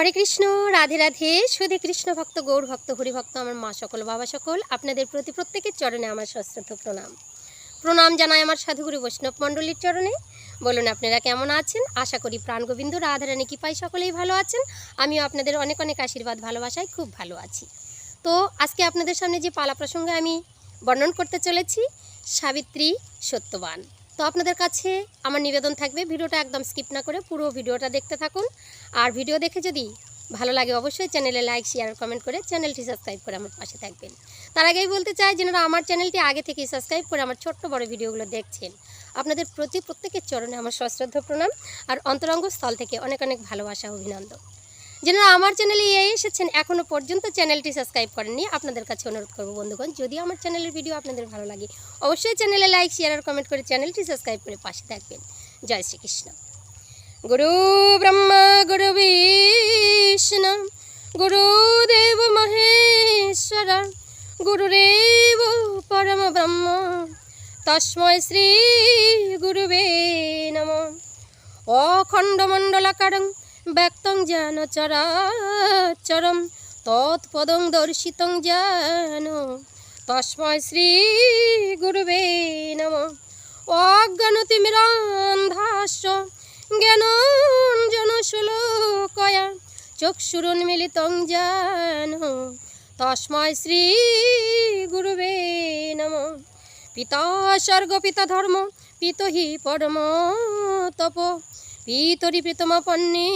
হরে কৃষ্ণ, রাধে রাধে, সুধে কৃষ্ণ ভক্ত, গৌর ভক্ত, হরি ভক্ত, আমার মা সকল, বাবা সকল, আপনাদের প্রতি প্রত্যেকের চরণে আমার সশ্রদ্ধ প্রণাম। প্রণাম জানাই আমার সাধুগুরু বৈষ্ণব মণ্ডলীর চরণে। বলুন আপনারা কেমন আছেন? আশা করি প্রাণ গোবিন্দ রাধারানী কৃপাই সকলেই ভালো আছেন। আমিও আপনাদের অনেক অনেক আশীর্বাদ, ভালোবাসায় খুব ভালো আছি। তো আজকে আপনাদের সামনে যে পালা প্রসঙ্গে আমি বর্ণন করতে চলেছি, সাবিত্রী সত্যবান। তো আপনাদের কাছে আমার নিবেদন থাকবে ভিডিওটা একদম স্কিপ না করে পুরো ভিডিওটা দেখতে থাকুন। আর ভিডিও দেখে যদি ভালো লাগে অবশ্যই চ্যানেলে লাইক শেয়ার কমেন্ট করে চ্যানেলটি সাবস্ক্রাইব করে আমার পাশে থাকবেন। তার আগেই বলতে চাই যেনারা আমার চ্যানেলটি আগে থেকেই সাবস্ক্রাইব করে আমার ছোট্ট বড় ভিডিওগুলো দেখছেন, আপনাদের প্রতি প্রত্যেকের চরণে আমার সশ্রদ্ধ প্রণাম, আর অন্তরঙ্গ স্থল থেকে অনেক অনেক ভালোবাসা, অভিনন্দন। যেনারা আমার চ্যানেলে এই এসেছেন এখনও পর্যন্ত চ্যানেলটি সাবস্ক্রাইব করেননি, আপনাদের কাছে অনুরোধ করব বন্ধুগণ, যদি আমার চ্যানেলের ভিডিও আপনাদের ভালো লাগে, অবশ্যই চ্যানেলে লাইক শেয়ার আর কমেন্ট করে চ্যানেলটি সাবস্ক্রাইব করে পাশে থাকবেন। জয় শ্রীকৃষ্ণ। গুরু ব্রহ্মা, গুরু বিষ্ণু গুরুদেব মহেশ্বর গুরুরেব পরম ব্রহ্ম তস্ময় শ্রী গুরুবে নম। অখণ্ডমণ্ডলাকারং ব্যক্তং যেন চরাচরম তৎপদং দর্শিতং যেন। তস্ময় শ্রী গুরুবে নম। অজ্ঞানতিমিরান্ধাস্য জ্ঞানঞ্জন শুলোকয়া চক্ষুরুন্মিলিতং যেন। তস্ময় শ্রী গুরুবে নম। পিতা স্বর্গ পিতা ধর্ম পিত হি পরম তপ পিতরি প্রীতমাপন্নে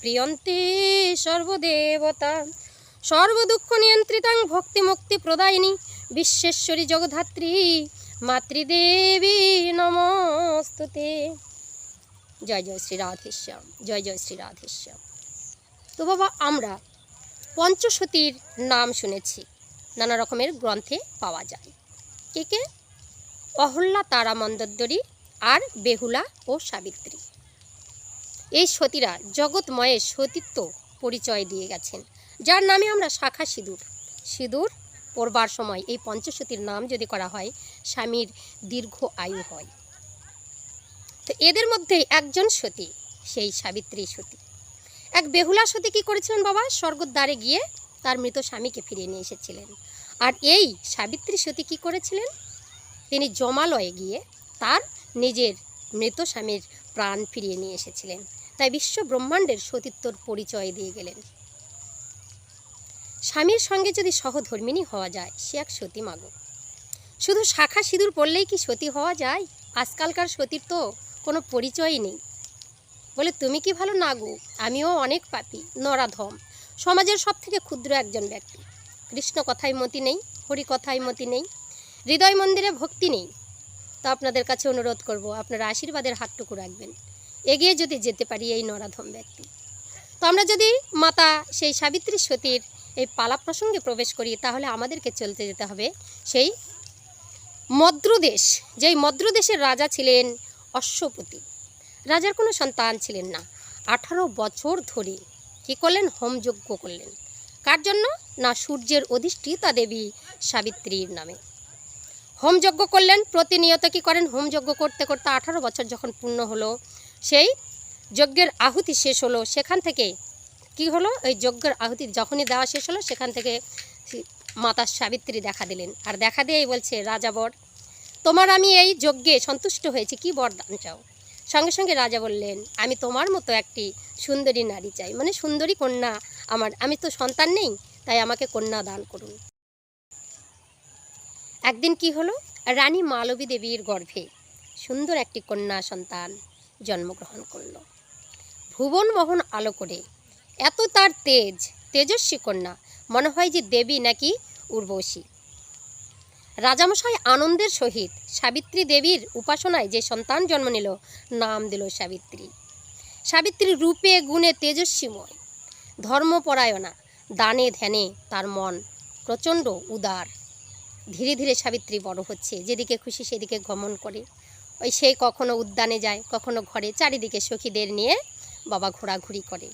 প্রিয়ন্তে সর্বদেবতা। সর্বদুঃখ নিয়ন্ত্রিতাং ভক্তি মুক্তি প্রদায়িনী বিশ্বেশ্বরী জগধাত্রী মাতৃদেবী নমস্তুতে। জয় জয় শ্রী রাধেশ্যাম, জয় জয় শ্রী রাধেশ্যাম। তো বাবা, আমরা পঞ্চসতীর নাম শুনেছি। নানা রকমের গ্রন্থে পাওয়া যায়। কে কে? অহল্যা তারা মন্দোদরী আর বেহুলা ও সাবিত্রী। এই সতীরা জগৎময়ের সতীত্ব পরিচয় দিয়ে গেছেন। যার নামে আমরা শাখা সিঁদুর। সিঁদুর পড়বার সময় এই পঞ্চসতীর নাম যদি করা হয়, স্বামীর দীর্ঘ আয়ু হয়। তো এদের মধ্যে একজন সতী, সেই সাবিত্রী সতী। এক বেহুলা সতী কী করেছিলেন বাবা? স্বর্গদ্বারে গিয়ে তার মৃত স্বামীকে ফিরিয়ে নিয়ে এসেছিলেন। আর এই সাবিত্রী সতী কী করেছিলেন? তিনি জমালয়ে গিয়ে তার নিজের মৃত স্বামীর প্রাণ ফিরিয়ে নিয়ে এসেছিলেন। তাই বিশ্ব ব্রহ্মাণ্ডের সতীত্বর পরিচয় দিয়ে গেলেন। স্বামীর সঙ্গে যদি সহধর্মিনী হওয়া যায়, সে এক সতী মাগো। শুধু শাখা সিঁদুর পড়লেই কি সতী হওয়া যায়? আজকালকার সতীর তো কোনো পরিচয়ই নেই। বলে, তুমি কি ভালো না গো আমিও অনেক পাপি, নরাধম। সমাজের সব থেকে ক্ষুদ্র একজন ব্যক্তি। কৃষ্ণ কথায় মতি নেই, হরি কথায় মতি নেই, হৃদয় মন্দিরে ভক্তি নেই। তা আপনাদের কাছে অনুরোধ করব, আপনারা আশীর্বাদের হাতটুকু রাখবেন। এগিয়ে যদি যেতে পারি এই নরাধম ব্যক্তি। তো আমরা যদি মাতা সেই সাবিত্রী সতীর এই পালা প্রসঙ্গে প্রবেশ করি, তাহলে আমাদেরকে চলতে যেতে হবে সেই মদ্রদেশ, যেই মদ্রদেশের রাজা ছিলেন অশ্বপতি। রাজার কোনো সন্তান ছিলেন না। আঠারো বছর ধরে কী করলেন? হোমযজ্ঞ করলেন। কার জন্য? না, সূর্যের অধিষ্ঠিতা দেবী সাবিত্রীর নামে। হোমযজ্ঞ করলেন। প্রতিনিয়ত কী করেন? হোমযজ্ঞ করতে করতে আঠারো বছর যখন পূর্ণ হলো সেই যজ্ঞের আহুতি শেষ হলো। সেখান থেকে কি হলো? ওই যজ্ঞের আহুতি যখনই দেওয়া শেষ হলো, সেখান থেকে মাতা সাবিত্রী দেখা দিলেন। আর দেখা দিয়েই বলছে, রাজা বর, তোমার আমি এই যজ্ঞে সন্তুষ্ট হয়েছি, কি বরদান চাও? সঙ্গে সঙ্গে রাজা বললেন, আমি তোমার মতো একটি সুন্দরী নারী চাই। মানে সুন্দরী কন্যা আমার। আমি তো সন্তান নেই, তাই আমাকে কন্যা দান করুন। একদিন কি হলো? রানী মালবী দেবীর গর্ভে সুন্দর একটি কন্যা সন্তান জন্মগ্রহণ করল। ভুবন মোহন আলো করে, এত তার তেজ, তেজস্বী কন্যা, মনে হয় যে দেবী নাকি উর্বশী। রাজামশাই আনন্দের সহিত সাবিত্রী দেবীর উপাসনায় যে সন্তান জন্ম নিল, নাম দিল সাবিত্রী। সাবিত্রী রূপে, গুণে তেজস্বীময়। ধর্মপরায়ণা, দানে ধ্যানে তার মন প্রচণ্ড উদার। ধীরে ধীরে সাবিত্রী বড় হচ্ছে, যেদিকে খুশি সেদিকে গমন করে। ওই সেই কখনো উদ্যানে যায়, কখনো ঘরে, চারিদিকে সখীদের নিয়ে বাবা ঘোরাঘুরি করে।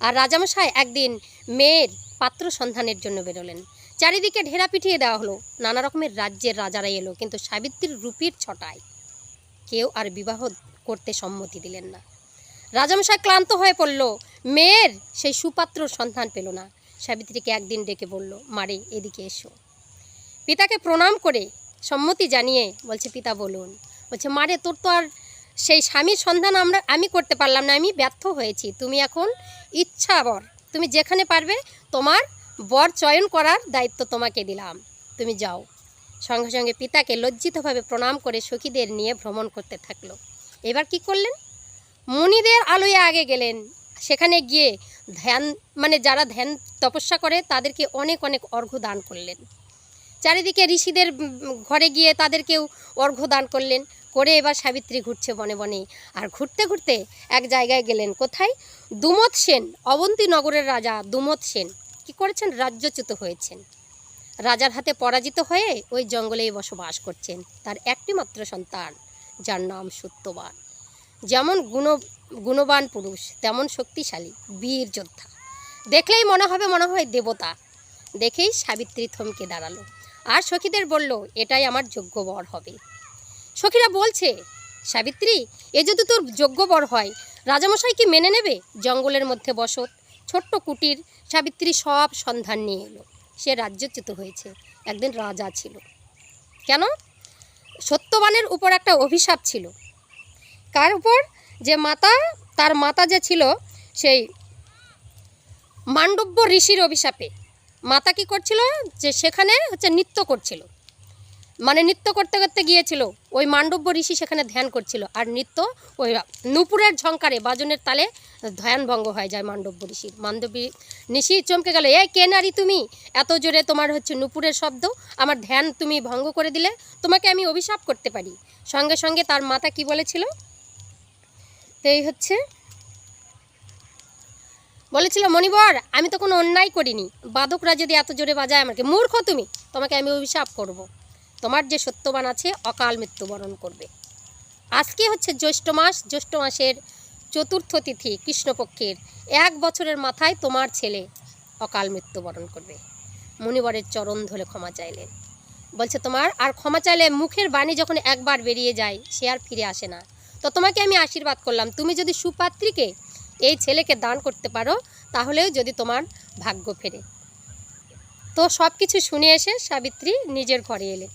আর রাজামশাই একদিন মেয়ের পাত্র সন্ধানের জন্য বেরোলেন। চারিদিকে ঢেরা পিটিয়ে দেওয়া হলো। নানা রকমের রাজ্যের রাজারা এলো, কিন্তু সাবিত্রীর রূপীর ছটায় কেউ আর বিবাহ করতে সম্মতি দিলেন না। রাজামশাই ক্লান্ত হয়ে পড়ল। মেয়ের সেই সুপাত্র সন্ধান পেল না। সাবিত্রীকে একদিন ডেকে বলল মারে এদিকে এসো। পিতাকে প্রণাম করে সম্মতি জানিয়ে বলছে, পিতা, বলুন। বলছে, মারে, তোর তো আর সেই স্বামীর সন্ধান আমরা, আমি করতে পারলাম না, আমি ব্যর্থ হয়েছি। তুমি এখন ইচ্ছা বর। তুমি যেখানে পারবে, তোমার বর চয়ন করার দায়িত্ব তোমাকে দিলাম। তুমি যাও। সঙ্গে সঙ্গে পিতাকে লজ্জিতভাবে প্রণাম করে সখীদের নিয়ে ভ্রমণ করতে থাকল। এবার কি করলেন? মুনিদের আলোয় আগে গেলেন। সেখানে গিয়ে ধ্যান মানে যারা ধ্যান তপস্যা করে, তাদেরকে অনেক অনেক অর্ঘ্য দান করলেন। চারিদিকে ঋষিদের ঘরে গিয়ে তাদেরকেও অর্ঘ্য দান করলেন। করে এবার সাবিত্রী ঘুরছে বনে বনে আর ঘুরতে ঘুরতে এক জায়গায় গেলেন কোথায়? দুমত সেন, অবন্তী নগরের রাজা দুমত সেন। কি করেছেন? রাজ্যচ্যুত হয়েছেন। রাজার হাতে পরাজিত হয়ে ওই জঙ্গলেই বসবাস করছেন তার একটি মাত্র সন্তান, যার নাম সত্যবান। যেমন গুণ, গুণবান পুরুষ, তেমন শক্তিশালী, বীর যোদ্ধা। দেখলেই মনে হবে, মনে হয় দেবতা। দেখেই সাবিত্রী থমকে দাঁড়াল। আর সখীদের বলল, এটাই আমার যোগ্য বর হবে। সখীরা বলছে, সাবিত্রী, এ যদি তোর যোগ্য বর হয়, রাজামশাই কি মেনে নেবে? জঙ্গলের মধ্যে বসত, ছোট্ট কুটির, সাবিত্রী সব সন্ধান নিয়ে এলো। সে রাজ্যচ্যুত হয়েছে, একদিন রাজা ছিল। কেন? সত্যবানের উপর একটা অভিশাপ ছিল। কার উপর? যে মাতা, তার মাতা যে ছিল, সেই মাণ্ডব্য ঋষির অভিশাপে। মাতা কি করছিল? যে সেখানে হচ্ছে নৃত্য করছিল। মানে নৃত্য করতে করতে গিয়েছিল। ওই মান্ডব্য ঋষি সেখানে ধ্যান করছিল। আর নৃত্য ওই নুপুরের ঝঙ্কারে বাজনের তালে ধ্যান ভঙ্গ হয়ে যায় মান্ডব্য ঋষির মান্ডবী ঋষি চমকে গেল, এই কে নারী তুমি? এত জোরে তোমার হচ্ছে নুপুরের শব্দ। আমার ধ্যান তুমি ভঙ্গ করে দিলে, তোমাকে আমি অভিশাপ করতে পারি। সঙ্গে সঙ্গে তার মাতা কি বলেছিল? তো এই হচ্ছে বলেছিল মণিবর আমি তো কোনো অন্যায় করিনি। বাদকরা যদি এত জোরে বাজায় আমাকে, মূর্খ তুমি, তোমাকে আমি অভিশাপ করব। তোমার যে সত্যবান আছে, অকাল মৃত্যুবরণ করবে। আজকে হচ্ছে জ্যৈষ্ঠ মাস, জ্যৈষ্ঠ মাসের চতুর্থ তিথি, কৃষ্ণপক্ষের এক বছরের মাথায় তোমার ছেলে অকাল মৃত্যুবরণ করবে। মুনিবরের চরণ ধরে ক্ষমা চাইলেন। বলছে, তোমার আর ক্ষমা চাইলে মুখের বাণী যখন একবার বেরিয়ে যায়, সে আর ফিরে আসে না। তো তোমাকে আমি আশীর্বাদ করলাম। তুমি যদি সুপাত্রীকে এই ছেলেকে দান করতে পারো, তাহলেও যদি তোমার ভাগ্য ফেরে। তো সব কিছু শুনে এসে সাবিত্রী নিজের ঘরে এলেন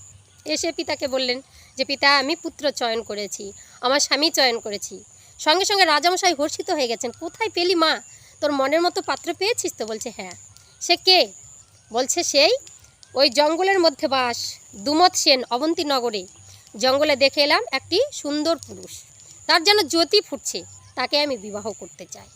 এসে পিতাকে বললেন যে, পিতা, আমি পুত্র চয়ন করেছি, আমার স্বামী চয়ন করেছি। সঙ্গে সঙ্গে রাজামশাই হর্ষিত হয়ে গেছেন, কোথায় পেলি মা? তোর মনের মতো পাত্র পেয়েছিস তো? বলছে হ্যাঁ। সে কে? বলছে, সেই, ওই জঙ্গলের মধ্যে বাস দুমত সেন, অবন্তী নগরে। জঙ্গলে দেখে এলাম একটি সুন্দর পুরুষ। তার যেন জ্যোতি ফুটছে। তাকে আমি বিবাহ করতে চাই।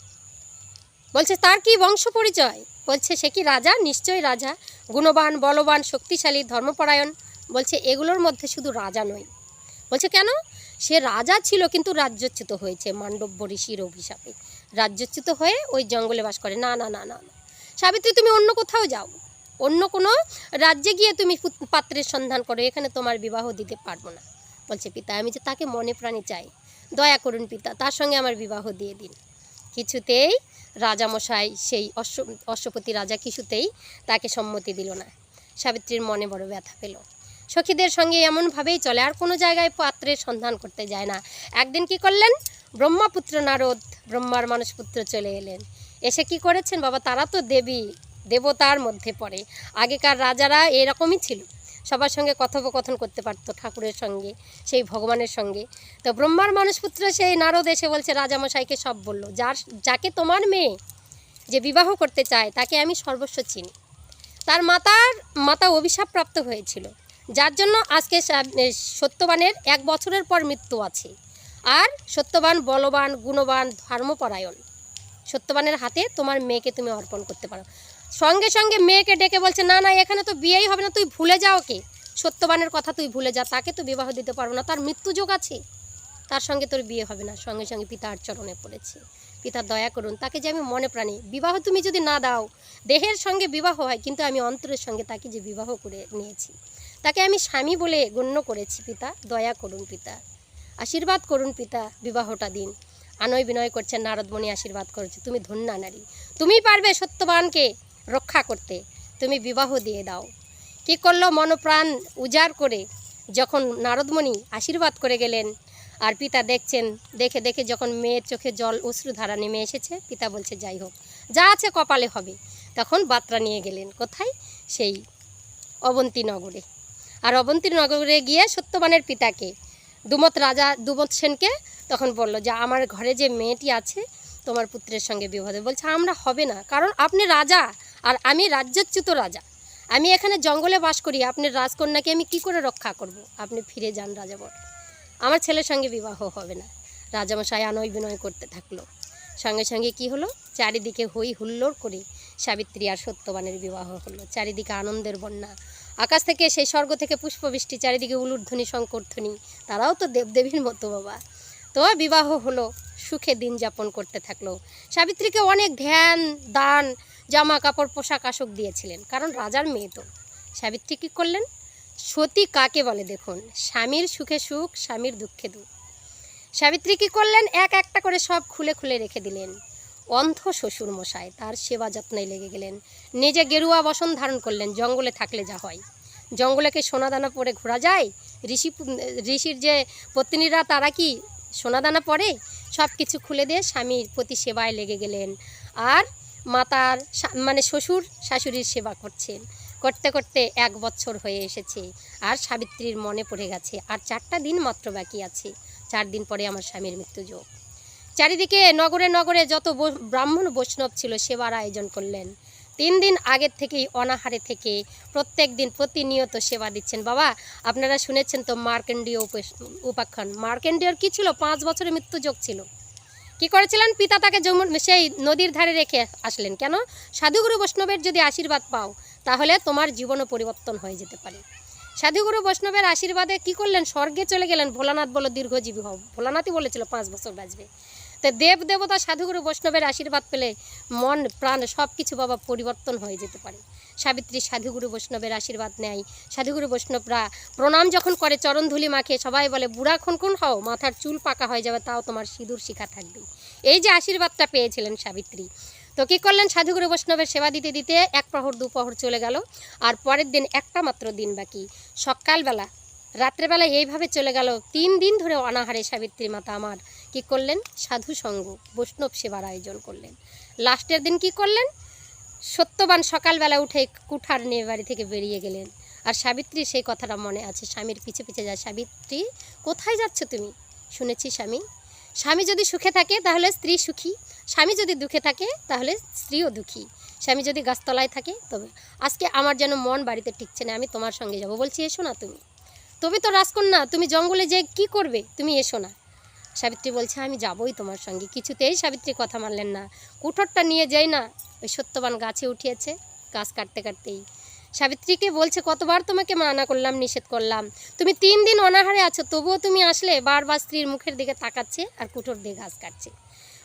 বলছে, তার কি বংশ পরিচয় বলছে, সে কি রাজা? নিশ্চয়ই রাজা। গুণবান, বলবান, শক্তিশালী, ধর্মপরায়ণ। বলছে, এগুলোর মধ্যে শুধু রাজা নয়। বলছে, কেন? সে রাজা ছিল, কিন্তু রাজ্যচ্যুত হয়েছে। মান্ডব্য ঋষির অভিশাপে। রাজ্যচ্যুত হয়ে ওই জঙ্গলে বাস করে। না না না না। সাবিত্রী, তুমি অন্য কোথাও যাও। অন্য কোনো রাজ্যে গিয়ে তুমি পাত্রের সন্ধান করো। এখানে তোমার বিবাহ দিতে পারব না। বলছে, পিতা, আমি যে তাকে মনে প্রাণে চাই দয়া করুন পিতা, তার সঙ্গে আমার বিবাহ দিয়ে দিন। কিছুতেই রাজামশাই সেই অশ্ব, অশ্বপতি রাজা কিছুতেই তাকে সম্মতি দিল না। সাবিত্রীর মনে বড় ব্যথা পেল। সখীদের সঙ্গে এমনভাবেই চলে, আর কোনো জায়গায় পাত্রের সন্ধান করতে যায় না। একদিন কি করলেন? ব্রহ্মাপুত্র নারদ, ব্রহ্মার মানুষপুত্র চলে এলেন। এসে কি করেছেন বাবা? তারা তো দেবী, দেবতার মধ্যে পড়ে। আগেকার রাজারা এরকমই ছিল। সবার সঙ্গে কথোপকথন করতে পারতো ঠাকুরের সঙ্গে, সেই ভগবানের সঙ্গে। তো ব্রহ্মার মানুষপুত্র সেই নারদ এসে বলছে, রাজামশাইকে সব বলল, যার, যাকে তোমার মেয়ে যে বিবাহ করতে চায়, তাকে আমি সর্বস্ব চিনি। তার মাতার, মাতা অভিশাপ প্রাপ্ত হয়েছিল, যার জন্য আজকে সত্যবানের এক বছরের পর মৃত্যু আছে। আর সত্যবান বলবান, গুণবান, ধর্মপরায়ণ, সত্যবানের হাতে তোমার মেয়েকে তুমি অর্পণ করতে পারো। সঙ্গে সঙ্গে মেয়েকে ডেকে বলছে, না না, এখানে তো বিয়েই হবে না, তুই ভুলে যাও কে সত্যবানের কথা তুই ভুলে যা, তাকে তো বিবাহ দিতে পারব না, তার মৃত্যু যোগ আছে। তার সঙ্গে তোর বিয়ে হবে না। সঙ্গে সঙ্গে পিতার চরণে পড়েছে। পিতা দয়া করুন, তাকে যে আমি মনে প্রাণে, বিবাহ তুমি যদি না দাও, দেহের সঙ্গে বিবাহ হয়, কিন্তু আমি অন্তরের সঙ্গে তাকে যে বিবাহ করে নিয়েছি, তাকে আমি স্বামী বলে গণ্য করেছি, পিতা, দয়া করুন পিতা। আশীর্বাদ করুন পিতা, বিবাহটা দিন। আনয় বিনয় করছেন নারদমণি আশীর্বাদ করেছে, তুমি ধন্যা নারী। তুমি পারবে সত্যবানকে রক্ষা করতে তুমি বিবাহ দিয়ে দাও। কি করল মনপ্রাণ উজাড় করে যখন নারদমণি আশীর্বাদ করে গেলেন আর পিতা দেখছেন, দেখে দেখে যখন মেয়ের চোখে জল অশ্রুধারা নেমে এসেছে, পিতা বলছে, যাই হোক, যা আছে কপালে হবে। তখন বার্তা নিয়ে গেলেন কোথায়? সেই অবন্তী নগরে আর অবন্তী নগরে গিয়ে সত্যবানের পিতাকে, দুমত রাজা দুমত সেনকে তখন বলল, যে আমার ঘরে যে মেয়েটি আছে, তোমার পুত্রের সঙ্গে বিবাহ বলছে, আমরা হবে না, কারণ আপনি রাজা আর আমি রাজ্যচ্যুত রাজা। আমি এখানে জঙ্গলে বাস করি, আপনার রাজকন্যাকে আমি কি করে রক্ষা করব? আপনি ফিরে যান রাজাবর। আমার ছেলের সঙ্গে বিবাহ হবে না। রাজামশাই আনয় বিনয় করতে থাকল। সঙ্গে সঙ্গে কি হলো? চারিদিকে হই হুল্লোড় করে সাবিত্রী আর সত্যবানের বিবাহ হলো। চারিদিকে আনন্দের বন্যা। আকাশ থেকে সেই স্বর্গ থেকে পুষ্পবৃষ্টি, চারিদিকে উলুধ্বনি শঙ্করধ্বনি তারাও তো দেবদেবীর মতো বাবা। তো বিবাহ হলো, সুখে দিন যাপন করতে থাকল। সাবিত্রীকে অনেক ধ্যান, দান জামা কাপড় পোশাক আশোক দিয়েছিলেন। কারণ রাজার মেয়ে তো। সাবিত্রী কী করলেন? সতী কাকে বলে দেখুন? স্বামীর সুখে সুখ, স্বামীর দুঃখে দুঃখ। সাবিত্রী কী করলেন? এক একটা করে সব খুলে খুলে রেখে দিলেন। অন্ধ শ্বশুর মশাই তার সেবা যত্নে লেগে গেলেন। নিজে গেরুয়া বসন ধারণ করলেন, জঙ্গলে থাকলে যা হয়। জঙ্গলেকে সোনাদানা পরে ঘোরা যায়? ঋষি ঋষির যে পত্নীরা, তারা কি সোনাদানা পরে? সব কিছু খুলে দিয়ে স্বামীর প্রতি সেবায় লেগে গেলেন। আর মাতার মানে শ্বশুর শাশুড়ির সেবা করছেন। করতে করতে এক বছর হয়ে এসেছে আর সাবিত্রীর মনে পড়ে গেছে, আর চারটা দিন মাত্র বাকি আছে। চার দিন পরে আমার স্বামীর মৃত্যু যোগ। চারিদিকে নগরে নগরে যত ব্রাহ্মণ বৈষ্ণব ছিল সেবার আয়োজন করলেন। তিন দিন আগের থেকেই অনাহারে থেকে প্রত্যেক দিন প্রতিনিয়ত সেবা দিচ্ছেন। বাবা, আপনারা শুনেছেন তো মার্কেন্ডীয় উপাখ্যান। মার্কেন্ডীয়র কি ছিল? পাঁচ বছরের মৃত্যু যোগ ছিল। কি করেছিলেন? পিতা তাকে যমুন সেই নদীর ধারে রেখে আসলেন। কেন? সাধুগুরু বৈষ্ণবের যদি আশীর্বাদ পাও, তাহলে তোমার জীবনও পরিবর্তন হয়ে যেতে পারে। সাধুগুরু বৈষ্ণবের আশীর্বাদে কি করলেন? স্বর্গে চলে গেলেন ভোলানাথ বলো দীর্ঘজীবী হও ভোলানাথই বলেছিল, পাঁচ বছর বাঁচবে। তো দেব দেবতা সাধুগুরু বৈষ্ণবের আশীর্বাদ পেলে মন, প্রাণ সব কিছু বাবা পরিবর্তন হয়ে যেতে পারে। সাবিত্রী সাধুগুরু বৈষ্ণবের আশীর্বাদ নেয়। সাধুগুরু বৈষ্ণবরা প্রণাম যখন করে, চরণ ধুলি মাখে, সবাই বলে, বুড়া খুন খুন হও, মাথার চুল পাকা হয়ে যাবে, তাও তোমার সিঁদুর শিখা থাকবে। এই যে আশীর্বাদটা পেয়েছিলেন সাবিত্রী। তো কী করলেন? সাধুগুরু বৈষ্ণবের সেবা দিতে দিতে এক প্রহর দুপহর চলে গেল, আর পরের দিন একটা মাত্র দিন বাকি। সকালবেলা রাত্রেবেলা এইভাবে চলে গেল তিন দিন ধরে অনাহারে সাবিত্রী মাতা আমার। কি করলেন? সাধু সঙ্গ বৈষ্ণব সেবার আয়োজন করলেন। লাস্টের দিন কি করলেন? সত্যবান সকালবেলা উঠে কুঠার নিয়ে বাড়ি থেকে বেরিয়ে গেলেন। আর সাবিত্রী সেই কথাটা মনে আছে, স্বামীর পিছে পিছে যায়, সাবিত্রী, কোথায় যাচ্ছ তুমি? শুনেছি স্বামী স্বামী যদি সুখে থাকে তাহলে স্ত্রী সুখী, স্বামী যদি দুঃখে থাকে তাহলে স্ত্রীও দুঃখী, স্বামী যদি গাছতলায় থাকে তবে আজকে আমার যেন মন বাড়িতে টিকছে না, আমি তোমার সঙ্গে যাব। বলছি, এসো না তুমি। তবে তো রাজকন্যা, তুমি জঙ্গলে যে কি করবে? তুমি এসো না। সাবিত্রী বলছে, আমি যাবই তোমার সঙ্গে। কিছুতেই সাবিত্রী কথা মানলেন না। কুঠোরটা নিয়ে যাই না, ওই সত্যবান গাছে উঠিয়েছে গাছ কাটতে কাটতেই। সাবিত্রীকে বলছে, কতবার তোমাকে মানা করলাম, নিষেধ করলাম। তুমি তিন দিন অনাহারে আছো, তবুও তুমি আসলে বারবার স্ত্রীর মুখের দিকে তাকাচ্ছে আর কুঠোর দিয়ে ঘাস কাটছে।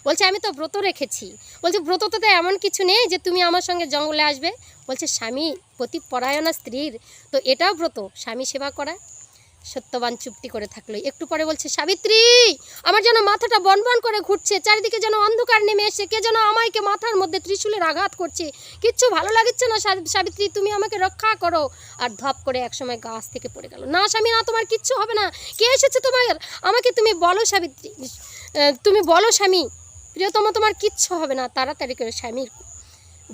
বলছে, আমি তো ব্রত রেখেছি। বলছে, ব্রত তো এমন কিছু নেই যে তুমি আমার সঙ্গে জঙ্গলে আসবে? বলছে, স্বামী প্রতি পরায়ণা স্ত্রীর, তো এটাও ব্রত। স্বামী সেবা করা সত্যবান চুপটি করে থাকল। একটু পরে বলছে, সাবিত্রী, আমার যেন মাথাটা বনবন করে ঘুরছে, চারিদিকে যেন অন্ধকার নেমে এসে, কে যেন আমাকে মাথার মধ্যে ত্রিশূলের আঘাত করছে। কিচ্ছু ভালো লাগছে না সাবিত্রী, তুমি আমাকে রক্ষা করো। আর ধপ করে একসময় গাছ থেকে পড়ে গেল। না স্বামী, না, তোমার কিচ্ছু হবে না। কে এসেছে তোমার? আমাকে তুমি বলো সাবিত্রী তুমি বলো স্বামী। প্রিয়তম, তোমার কিচ্ছু হবে না। তাড়াতাড়ি করে স্বামীর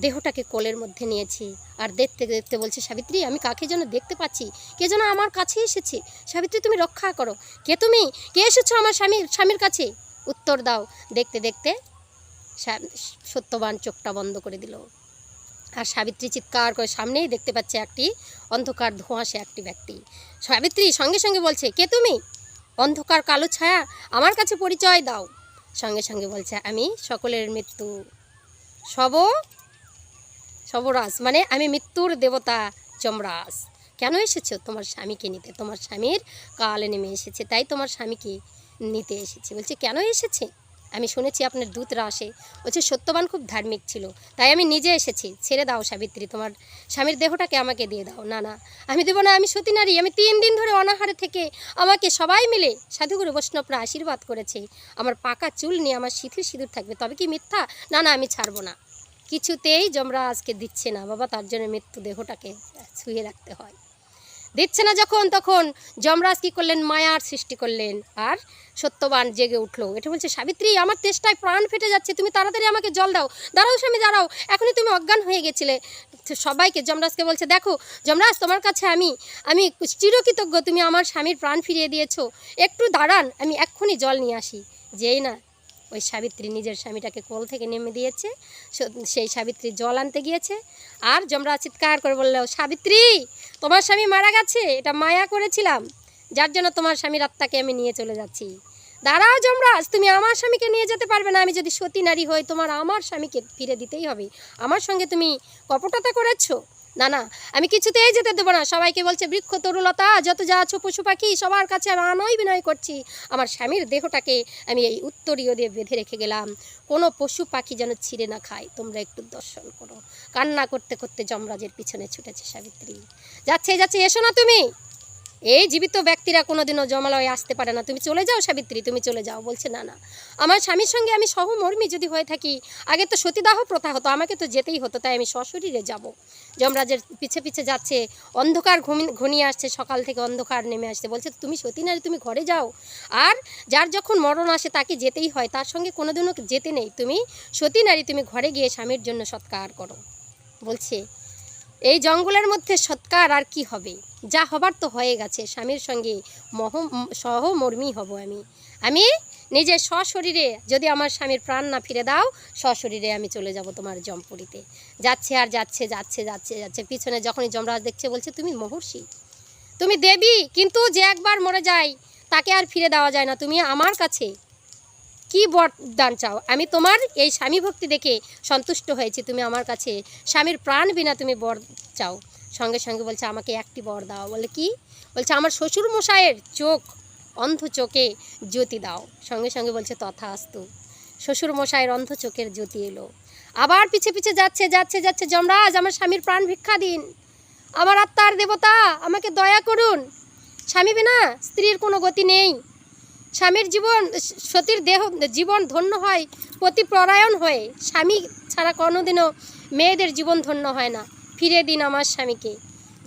দেহটাকে কোলের মধ্যে নিয়েছি। আর দেখতে দেখতে বলছে, সাবিত্রী, আমি কাকে যেন দেখতে পাচ্ছি? কে যেন আমার কাছে এসেছে? সাবিত্রী, তুমি রক্ষা করো। কে তুমি? কে এসেছ আমার স্বামীর স্বামীর কাছে? উত্তর দাও। দেখতে দেখতে সত্যবান চোখটা বন্ধ করে দিল। আর সাবিত্রী চিৎকার করে সামনেই দেখতে পাচ্ছে একটি অন্ধকার ধোঁয়াশে একটি ব্যক্তি। সাবিত্রী, সঙ্গে সঙ্গে বলছে, কে তুমি? অন্ধকার কালো ছায়া, আমার কাছে পরিচয় দাও। সঙ্গে সঙ্গে বলছে, আমি সকলের মৃত্যু। সব সবরাজ মানে আমি মৃত্যুর দেবতা যমরাজ কেন এসেছ? তোমার স্বামীকে নিতে। তোমার স্বামীর কাল নেমে এসেছে। তাই তোমার স্বামীকে নিতে এসেছে। বলছে, কেন এসেছে? আমি শুনেছি আপনার দূতরা আসে বলছে, সত্যবান খুব ধার্মিক ছিল। তাই আমি নিজে এসেছি। ছেড়ে দাও সাবিত্রী, তোমার স্বামীর দেহটাকে আমাকে দিয়ে দাও। না না, আমি দেবো না, আমি সতী নারী। আমি তিন দিন ধরে অনাহারে থেকে আমাকে সবাই মিলে সাধুগুরু বৈষ্ণবরা আশীর্বাদ করেছে। আমার পাকা চুল নিয়ে আমার সিঁথির সিঁদুর থাকবে। তবে কি মিথ্যা? না না, আমি ছাড়বো না। কিছুতেই যমরা আজকে দিচ্ছে না। বাবা, তার জন্য মৃত্যু দেহটাকে ছুঁয়ে রাখতে হয়। দিচ্ছে না যখন, তখন যমরাজ কী করলেন? মায়ার সৃষ্টি করলেন আর সত্যবান জেগে উঠল। এটা বলছে, সাবিত্রী, আমার তেষ্টায় প্রাণ ফেটে যাচ্ছে। তুমি তাড়াতাড়ি আমাকে জল দাও। দাঁড়াও স্বামী, দাঁড়াও। এখনই তুমি অজ্ঞান হয়ে গেছিলে। সবাইকে যমরাজকে বলছে, দেখো, যমরাজ, তোমার কাছে আমি আমি চিরকৃতজ্ঞ। তুমি আমার স্বামীর প্রাণ ফিরিয়ে দিয়েছ। একটু দাঁড়ান, আমি এক্ষুনি জল নিয়ে আসি। যেই না ওই সাবিত্রী নিজের স্বামীটাকে কোল থেকে নেমে দিয়েছে সেই সাবিত্রী জল আনতে গিয়েছে। আর যমরাজ চিৎকার করে বলল, সাবিত্রী, তোমার স্বামী মারা গেছে, এটা মায়া করেছিলাম। যার জন্য তোমার স্বামীর আত্মাকে আমি নিয়ে চলে যাচ্ছি। দাঁড়াও যমরাজ, তুমি আমার স্বামীকে নিয়ে যেতে পারবে না। আমি যদি সতী নারী হই, তোমার আমার স্বামীকে ফিরে দিতেই হবে। আমার সঙ্গে তুমি কপটতা করেছ। না না, আমি কিছুতেই যেতে দেবো না। সবাইকে বলছে, বৃক্ষ, তরুলতা, যত যা আছো পশু পাখি সবার কাছে আমি আনয় বিনয় করছি। আমার স্বামীর দেহটাকে আমি এই উত্তরীয় দিয়ে বেঁধে রেখে গেলাম। কোনো পশু পাখি যেন ছিঁড়ে না খায়। তোমরা একটু দর্শন করো। কান্না করতে করতে যমরাজের পিছনে ছুটেছে সাবিত্রী। যাচ্ছে যাচ্ছে, এসো না তুমি। এই জীবিত ব্যক্তিরা কোনোদিনও জমালয়ে আসতে পারে না। তুমি চলে যাও সাবিত্রী, তুমি চলে যাও। বলছে, না না। আমার স্বামীর সঙ্গে আমি সহমর্মী যদি হয়ে থাকি, আগে তো সতীদাহ প্রথা হতো, আমাকে তো যেতেই হতো, তাই আমি সশরীরে যাব। যমরাজের পিছে পিছে যাচ্ছে, অন্ধকার ঘনিয়ে আসছে, সকাল থেকে অন্ধকার নেমে আসছে। বলছে, তুমি সতী নারী, তুমি ঘরে যাও। আর যার যখন মরণ আসে, তাকে যেতেই হয়, তার সঙ্গে কোনোদিনও যেতে নেই। তুমি সতী নারী, তুমি ঘরে গিয়ে স্বামীর জন্য সৎকার করো। বলছে, এই জঙ্গলের মধ্যে সৎকার আর কি হবে? যা হবার তো হয়ে গেছে, স্বামীর সঙ্গে মহ, সহমর্মী হব আমি। আমি নিজের সশরীরে যদি আমার স্বামীর প্রাণ না ফিরে দাও, সশরীরে আমি চলে যাব তোমার জমপুরিতে যাচ্ছে আর যাচ্ছে যাচ্ছে যাচ্ছে যাচ্ছে। পিছনে যখনই যমরাজ দেখছে, বলছে, তুমি মহর্ষি? তুমি দেবী? কিন্তু যে একবার মরে যায়, তাকে আর ফিরে দেওয়া যায় না। তুমি আমার কাছে কি বরদান চাও? আমি তোমার এই স্বামী ভক্তি দেখে সন্তুষ্ট হয়েছি। তুমি আমার কাছে স্বামীর প্রাণ বিনা তুমি বর চাও। সঙ্গে সঙ্গে বলছে, আমাকে একটি বর দাও। বলে কি? বলছে, আমার শ্বশুর মশাইয়ের চোখ, অন্ধ চোখে জ্যোতি দাও। সঙ্গে সঙ্গে বলছে তথা আস্তু শ্বশুর মশাইয়ের অন্ধ চোখের জ্যোতি এলো। আবার পিছে পিছে যাচ্ছে যাচ্ছে যাচ্ছে যমরাজ, আমার স্বামীর প্রাণ ভিক্ষা দিন। আমার আত্মার দেবতা, আমাকে দয়া করুন। স্বামী বিনা স্ত্রীর কোনো গতি নেই। স্বামীর জীবন, সতীর দেহ, জীবন ধন্য হয় প্রতি প্রতিপরায়ণ হয়ে। স্বামী ছাড়া কোনোদিনও মেয়েদের জীবন ধন্য হয় না। ফিরে দিন আমার স্বামীকে।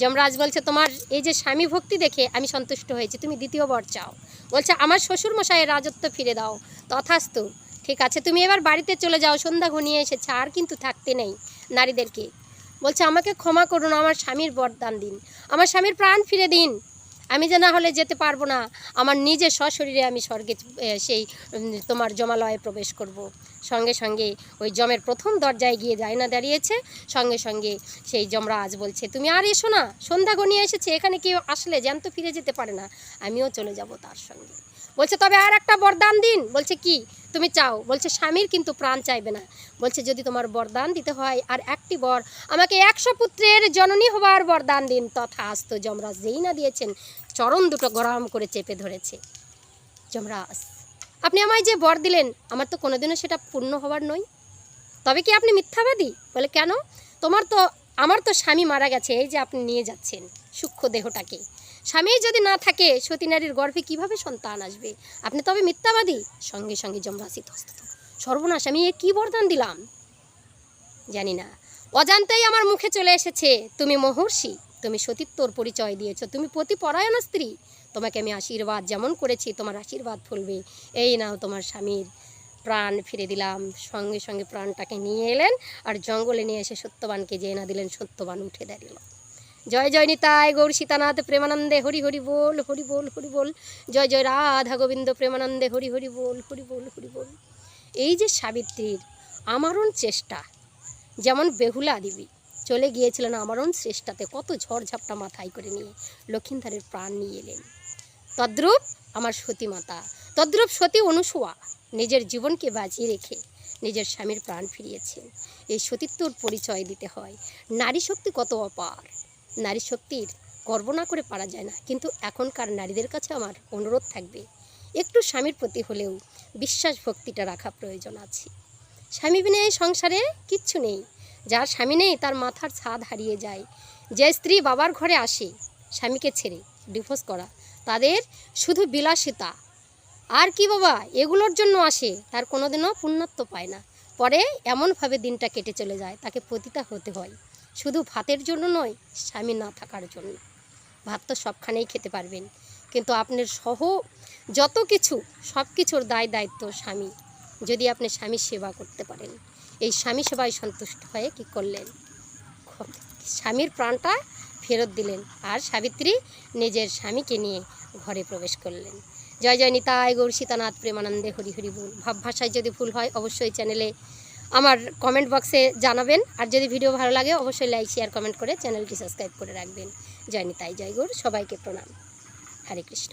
যমরাজ বলছে, তোমার এই যে স্বামী ভক্তি দেখে আমি সন্তুষ্ট হয়েছি, তুমি দ্বিতীয় বর চাও। বলছে, আমার শ্বশুর মশাইয়ের রাজত্ব ফিরে দাও, তথাস্তু। ঠিক আছে, তুমি এবার বাড়িতে চলে যাও, সন্ধ্যা ঘনিয়ে এসেছে, আর কিন্তু থাকতে নেই নারীদেরকে। বলছে, আমাকে ক্ষমা করুন, আমার স্বামীর বরদান দিন। আমার স্বামীর প্রাণ ফিরে দিন। আমি যে না হলে যেতে পারব না, আমার নিজের সশরীরে আমি স্বর্গে সেই তোমার জমালয়ে প্রবেশ করব। সঙ্গে সঙ্গে ওই জমের প্রথম দরজায় গিয়ে যায় না দাঁড়িয়েছে। সঙ্গে সঙ্গে সেই যমরাজ বলছে, তুমি আর এসো না, সন্ধ্যা গনিয়ে এসেছে, এখানে কেউ আসলে জ্যান্ত ফিরে যেতে পারে না, আমিও চলে যাব তার সঙ্গে। বলছে, তবে আর একটা বরদান দিন। বলছে, কি? তুমি চাও? বলছে, স্বামীর কিন্তু প্রাণ চাইবে না। বলছে, যদি তোমার বরদান দিতে হয় আর একটি বর, আমাকে একশো পুত্রের জননী হবার বরদান দিন। তথা আস্ত যমরাজ যেই না দিয়েছেন, চরণ দুটো গরম করে চেপে ধরেছে। যমরাজ আপনি আমায় যে বর দিলেন, আমার তো কোনোদিনও সেটা পূর্ণ হবার নয়। তবে কি আপনি মিথ্যাবাদী? বলে, কেন? তোমার তো, আমার তো স্বামী মারা গেছে, এই যে আপনি নিয়ে যাচ্ছেন সূক্ষ্ম দেহটাকে। স্বামী যদি না থাকে, সতী নারীর গর্ভে কীভাবে সন্তান আসবে? আপনি তবে মিথ্যাবাদী? সঙ্গে সঙ্গে যমরাজ ইতস্তত সর্বনাশ, আমি এ কী বরদান দিলাম? জানি না। অজান্তেই আমার মুখে চলে এসেছে, তুমি মহর্ষি, তুমি সতীত্বর পরিচয় দিয়েছ, তুমি পতিপরায়ণা স্ত্রী। তোমাকে আমি আশীর্বাদ যেমন করেছি, তোমার আশীর্বাদ ফুলবে। এই নাও তোমার স্বামীর প্রাণ ফিরে দিলাম। সঙ্গে সঙ্গে প্রাণটাকে নিয়ে এলেন আর জঙ্গলে নিয়ে এসে সত্যবানকে যে না দিলেন, সত্যবান উঠে দাঁড়িল জয় জয় নিতায় গৌর সীতানাথ প্রেমানন্দে, হরি হরি বল হরি বল হরি বল। জয় জয় রাধা গোবিন্দ প্রেমানন্দে, হরি হরি বল হরি বল হরি বল। এই যে সাবিত্রীর আমারণ চেষ্টা, যেমন বেহুলা দেবী চলে গিয়েছিলেন আমারণ চেষ্টাতে, কত ঝড়ঝাপটা মাথায় করে নিয়ে লক্ষিন্দারের প্রাণ নিয়ে এলেন। তদ্রূপ আমার সতী মাতা। তদ্রূপ সতী অনুসুয়া, নিজের জীবনকে বাজিয়ে রেখে নিজের স্বামীর প্রাণ ফিরিয়েছেন। এই সতীত্বর পরিচয় দিতে হয়। নারী শক্তি কত অপার। নারী শক্তির গর্ব না করে পারা যায় না, কিন্তু এখনকার নারীদের কাছে আমার অনুরোধ থাকবে, একটু স্বামীর প্রতি হলেও বিশ্বাস ভক্তিটা রাখা প্রয়োজন আছে। স্বামী বিনা সংসারে কিচ্ছু নেই। যার স্বামী নেই, তার মাথার ছাদ হারিয়ে যায়। যে স্ত্রী বাবার ঘরে আসে, স্বামীকে ছেড়ে ডিভোর্স করা তাদের শুধু বিলাসিতা। আর কি বাবা, এগুলোর জন্য আসে, তার কোনোদিনও পুণ্যত্ব পায় না। পরে এমনভাবে দিনটা কেটে চলে যায়, তাকে পতিতা হতে হয়। শুধু ভাতের জন্য নয়, স্বামী না থাকার জন্য। ভাত তো সবখানেই খেতে পারবেন। কিন্তু আপনার সহ যত কিছু সব কিছুর দায় দায়িত্ব স্বামী। যদি আপনি স্বামীর সেবা করতে পারেন। এই স্বামী সেবায় সন্তুষ্ট হয়ে কি করলেন? স্বামীর প্রাণটা ফেরত দিলেন আর সাবিত্রী নিজের স্বামীকে নিয়ে ঘরে প্রবেশ করলেন। জয় জয় নিতায় গৌর সীতানাথ প্রেমানন্দে হরি হরি বল। ভাব ভাষায় যদি ভুল হয় অবশ্যই চ্যানেলে আমার কমেন্ট বক্সে জানাবেন। আর যদি ভিডিও ভালো লাগে অবশ্যই লাইক শেয়ার কমেন্ট করে চ্যানেলটি সাবস্ক্রাইব করে রাখবেন। জয় নিতাই, জয় গৌর, সবাইকে প্রণাম। হরে কৃষ্ণ।